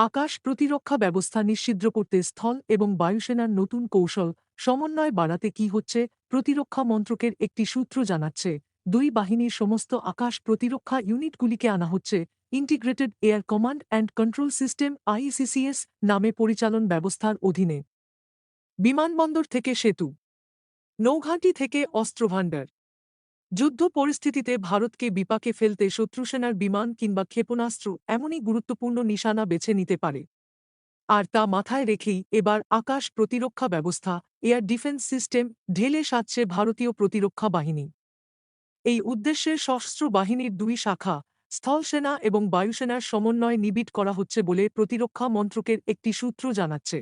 আকাশ প্রতিরক্ষা ব্যবস্থা নিশ্ছিদ্র করতে স্থল এবং বায়ুসেনার নতুন কৌশল সমন্বয় বাড়াতে কি হচ্ছে, প্রতিরক্ষা মন্ত্রকের একটি সূত্র জানাচ্ছে। দুই বাহিনীর সমস্ত আকাশ প্রতিরক্ষা ইউনিটগুলিকে আনা হচ্ছে, integrated air command and control system ICCS নামে পরিচালন ব্যবস্থার অধীনে। বিমানবন্দর থেকে সেতু। নৌঘাঁটি থেকে অস্ত্রভাণ্ডার। যুদ্ধ পরিস্থিতিতে ভারতকে বিপাকে ফেলতে শত্রুসেনার বিমান কিংবা ক্ষেপণাস্ত্র এমনই গুরুত্বপূর্ণ নিশানা বেছে নিতে পারে। আর তা মাথায় রেখেই এবার আকাশ প্রতিরক্ষা ব্যবস্থা, এয়ার ডিফেন্স সিস্টেম ঢেলে সাজছে ভারতীয় প্রতিরক্ষা বাহিনী। এই উদ্দেশ্যে সশস্ত্র বাহিনীর দুই শাখা স্থলসেনা এবং বায়ুসেনার সমন্বয় নিবিড় করা হচ্ছে বলে প্রতিরক্ষা মন্ত্রকের একটি সূত্র জানাচ্ছে।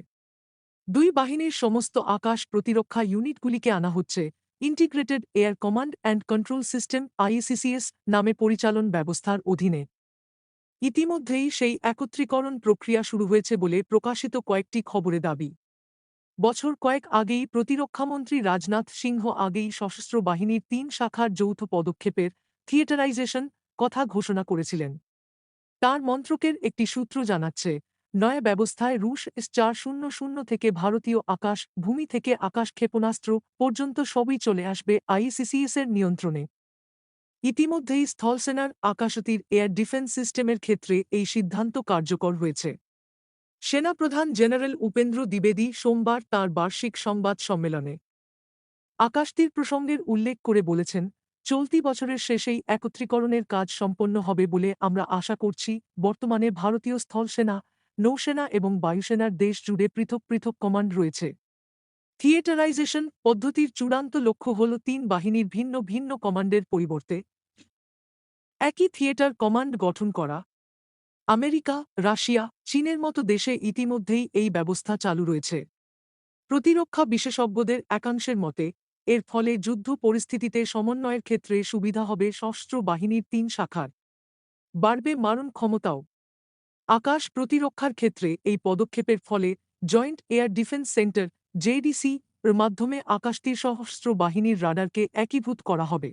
দুই বাহিনীর সমস্ত আকাশ প্রতিরক্ষা ইউনিটগুলিকে আনা হচ্ছে integrated air command and control system ICCS নামে পরিচালন ব্যবস্থার অধীনে। ইতিমধ্যেই সেই একত্রীকরণ প্রক্রিয়া শুরু হয়েছে বলে প্রকাশিত কয়েকটি খবরে দাবি। বছর কয়েক আগেই প্রতিরক্ষামন্ত্রী রাজনাথ সিংহ আগেই সশস্ত্র বাহিনীর তিন শাখার যৌথ পদক্ষেপের থিয়েটারাইজেশন কথা ঘোষণা করেছিলেন। তার মন্ত্রকের একটি সূত্র জানাচ্ছে নয়া ব্যবস্থায় রুশ এস চার শূন্য শূন্য থেকে ভারতীয় আকাশ ভূমি থেকে আকাশ ক্ষেপণাস্ত্র পর্যন্ত সবই চলে আসবে আইসিসিএসের নিয়ন্ত্রণে। ইতিমধ্যেই স্থলসেনার আকাশতীর এয়ার ডিফেন্স সিস্টেমের ক্ষেত্রে এই সিদ্ধান্ত কার্যকর হয়েছে। সেনাপ্রধান জেনারেল উপেন্দ্র দ্বিবেদী সোমবার তাঁর বার্ষিক সংবাদ সম্মেলনে আকাশতীর প্রসঙ্গের উল্লেখ করে বলেছেন, চলতি বছরের শেষেই একত্রীকরণের কাজ সম্পন্ন হবে বলে আমরা আশা করছি। বর্তমানে ভারতীয় স্থলসেনা নৌসেনা এবং বায়ুসেনার দেশ জুড়ে পৃথক পৃথক কমান্ড রয়েছে। থিয়েটারাইজেশন পদ্ধতির চূড়ান্ত লক্ষ্য হল তিন বাহিনীর ভিন্ন ভিন্ন কমান্ডের পরিবর্তে একই থিয়েটার কমান্ড গঠন করা। আমেরিকা, রাশিয়া, চীনের মতো দেশে ইতিমধ্যেই এই ব্যবস্থা চালু রয়েছে। প্রতিরক্ষা বিশেষজ্ঞদের একাংশের মতে, এর ফলে যুদ্ধ পরিস্থিতিতে সমন্বয়ের ক্ষেত্রে সুবিধা হবে সশস্ত্র বাহিনীর তিন শাখার। বাড়বে মারণ ক্ষমতাও। আকাশ প্রতিরক্ষার ক্ষেত্রে এই পদক্ষেপের ফলে joint air defence centre JDC এর মাধ্যমে আকাশতীর সশস্ত্র বাহিনীর রাডারকে একীভূত করা হবে।